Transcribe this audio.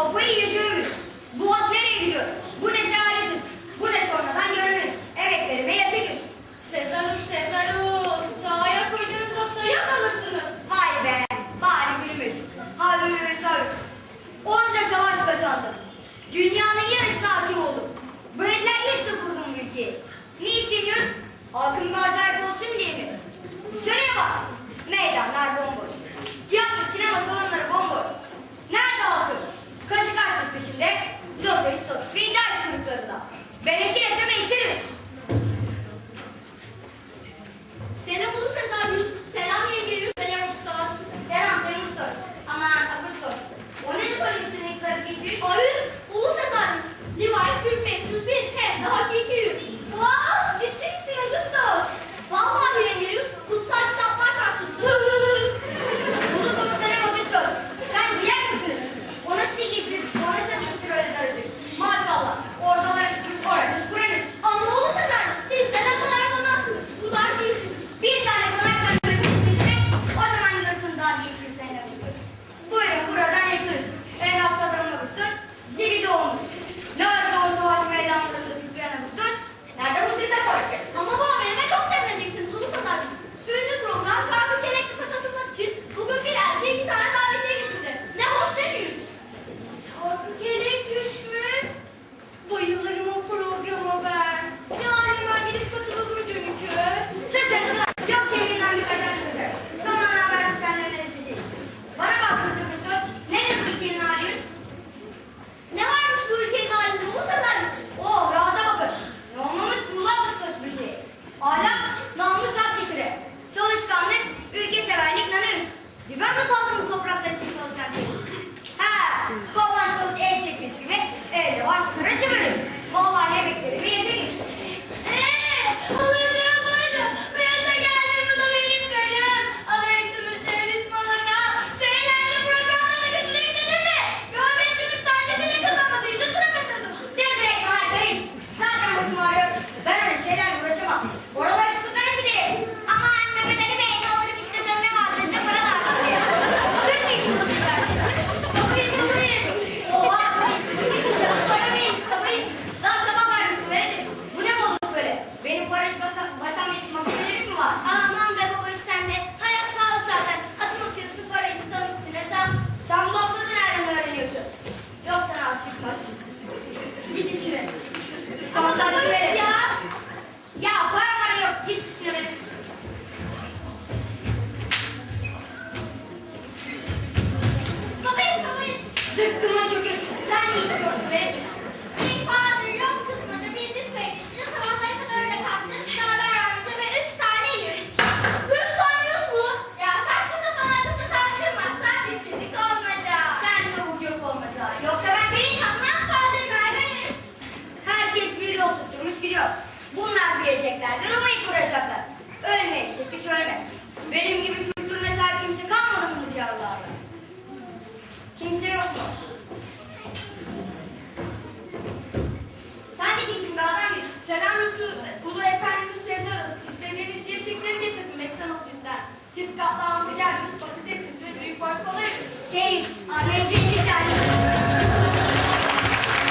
Kafayı yaşıyoruz. Bu at nereye gidiyor? Bu ne sehaletir? Bu ne sonradan görünür? Evet verime yatırız. Sezarım Sezarım. Sahaya koydunuz yoksa yok. Vay be. Bari gülümüz. Halime mesajız. Onca savaş kazandım. Dünyanın yarısına hakim oldum. Böyleler yüz sıfır bu ülkeyi. Niçin yüz? Halkın acayip olsun diye mi? Şuraya bak. Hangi istiyorsun be? Big Father yok kısmında bir disk kayıtçı sabahlara kadar öyle kalktı. Sınavlar vardı ve üç tane yüz. Üç tane yüz mu? Ya saçma kafana akıtı tartışılmaz. Sadece şimdilik olmaca. Sen çabuk yok olmaca. Yoksa ben çapına Father kaybederim. Herkes bir yol tutturmuş gidiyor. Bunlar bileceklerdir ama ilk vuracaklar. Ölmeyecek hiç ölmez. Benim gibi